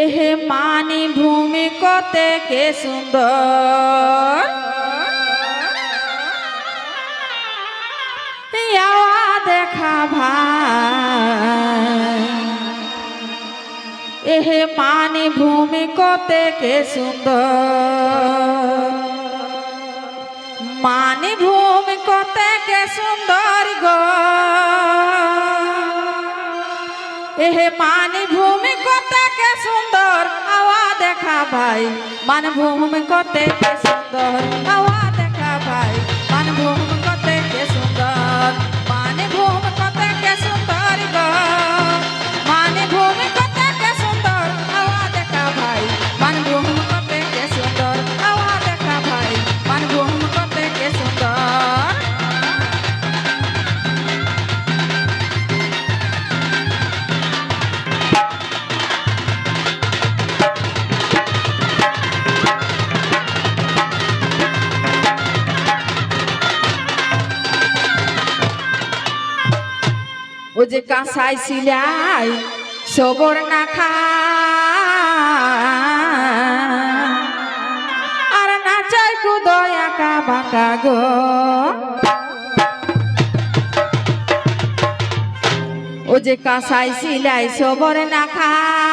এহে মানি ভূমি কতে কে সুন্দর? দেখা ভাই। এহে মানি ভূমি কতে কে সুন্দর? মানি ভূমি কতে কে সুন্দর গো। এহে মানি ভূমি ভাই মান ভূমি কতে সুন্দর যে কাঁসাই সিলাই সবর না খা। আর না চাই কুদো একা বাঁকা গো। ও যে কাঁসাই সিলাই সবর না খা।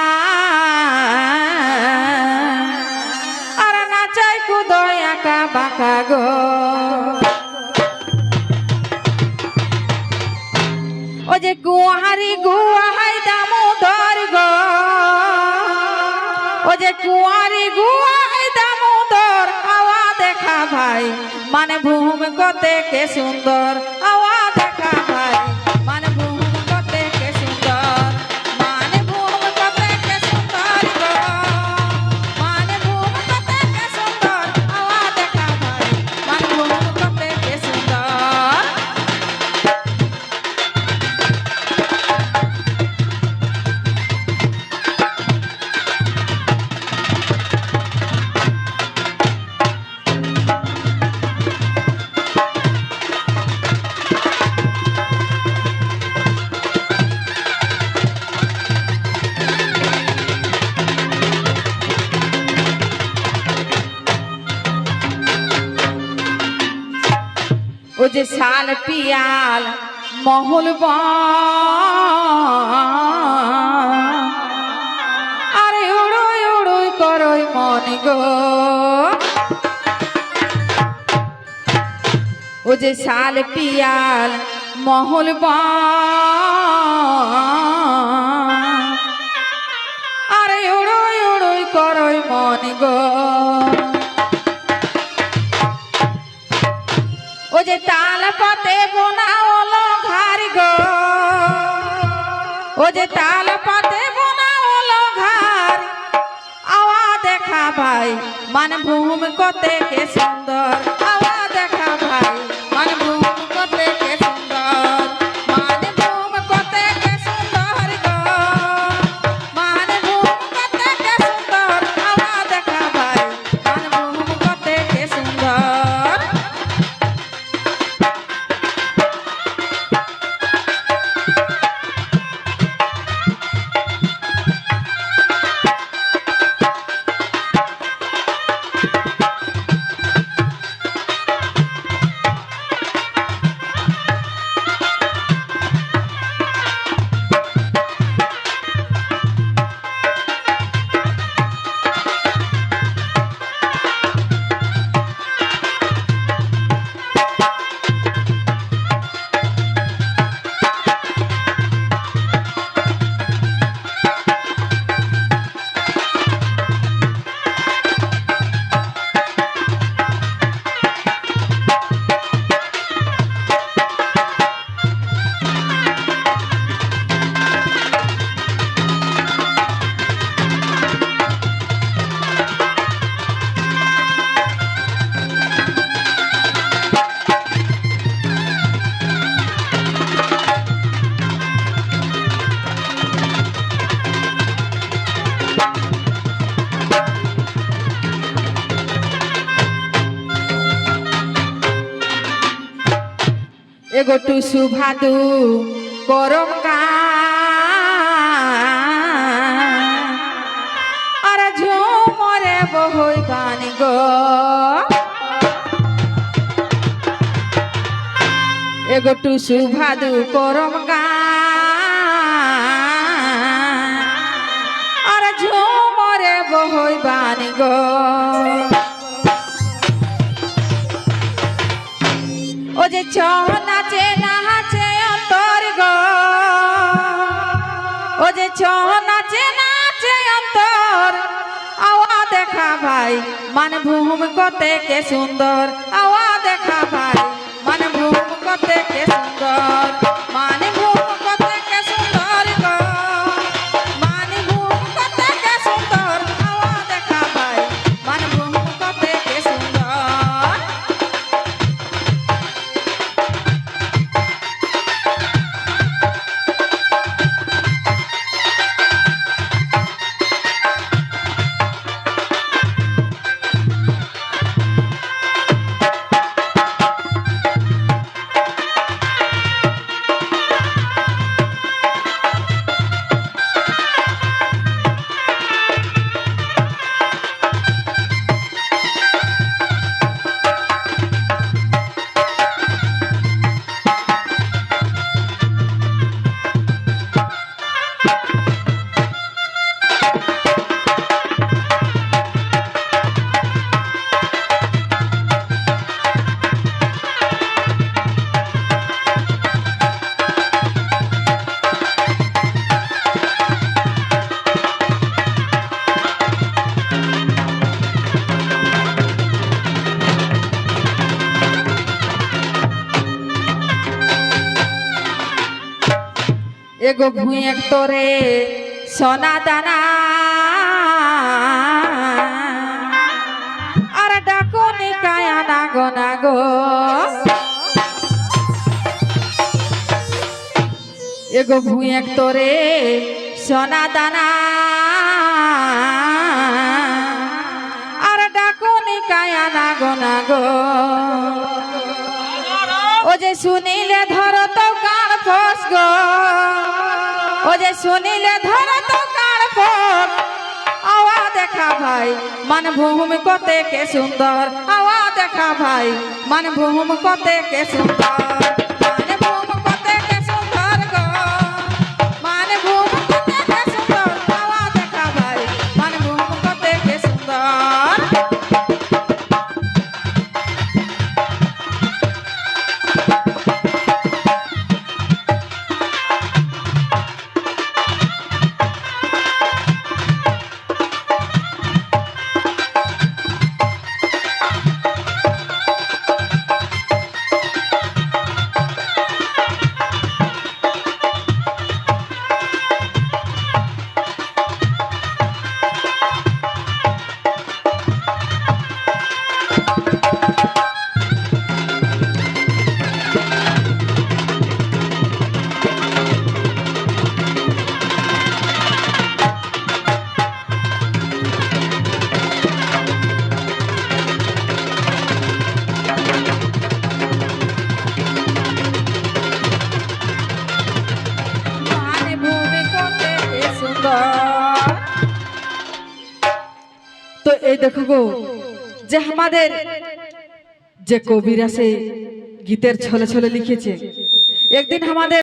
মানে ভূম কতে কে সুন্দর। শাল পিয়াল মহল আরে ওড়ই ওড়ই করই মন গো। ও যে শাল পিয়াল মহল বা মান ভূম কত সুন্দর। কটু সুভাদু করম আর ঝুমরে বহই গান গ। এগোটু সুভাদু করম আর ঝুমরে বহই বান গ। ও যে চল ভাই। মানে ভূম কতে কে সুন্দর? আওয়া দেখা ভাই। মানে ভূম কতে কে সুন্দর? এগো ভুঁয়েক তোরে সোনা দানা। আর ডাকো নিকায়া না গো না গো। এগো ভুঁয়েক তোরে সোনা দানা। আর ডাকো নিকায়া না গো না গো। ও যে শুনিলে ধর তো কার ফস গো। শুনিলে ধরে তো কার আওয়া দেখা ভাই, মান ভূমি কতে কে সুন্দর? আওয়া দেখা ভাই, মান ভূমি কতে কে সুন্দর? দেখো গো যে আমাদের যে কবিরা সেই গীতের ছলে ছলে লিখেছে। একদিন আমাদের